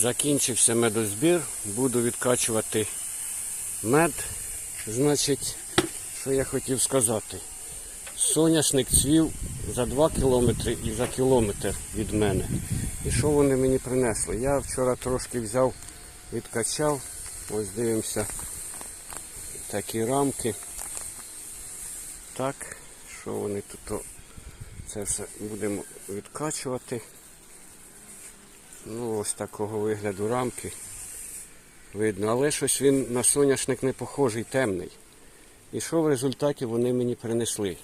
Закінчився медозбір, буду відкачувати мед. Значить, що я хотів сказати. Соняшник цвів за 2 кілометри і за кілометр від мене. І що вони мені принесли? Я вчора трошки взяв, відкачав. Ось дивимося такі рамки. Так, що вони тут? Це все будемо відкачувати. Ну, ось такого вигляду рамки. Видно, але щось він на соняшник не похожий, темний. І що в результаті вони мені принесли?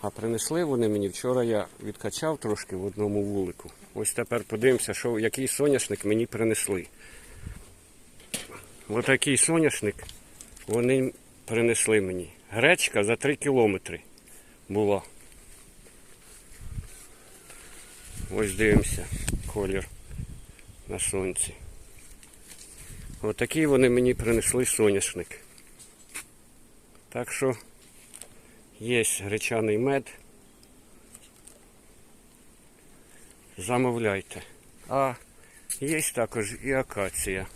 А принесли вони мені вчора я відкачав трошки в одному вулику. Ось тепер подивимося, що, який соняшник мені принесли. Отакий соняшник вони принесли мені. Гречка за 3 кілометри була. Ось дивимося колір на сонці. Отакий вони мені принесли соняшник. Так що є гречаний мед. Замовляйте. А є також і акація.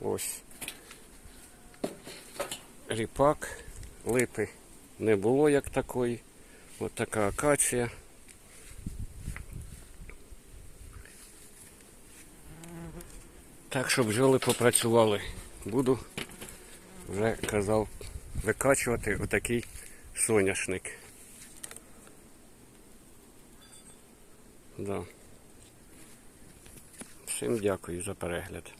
Ось. Ріпак, липи не було як такої. Ось така акація. Так, щоб бджоли попрацювали. Буду, вже казав, викачувати отакий соняшник. Да. Всім дякую за перегляд.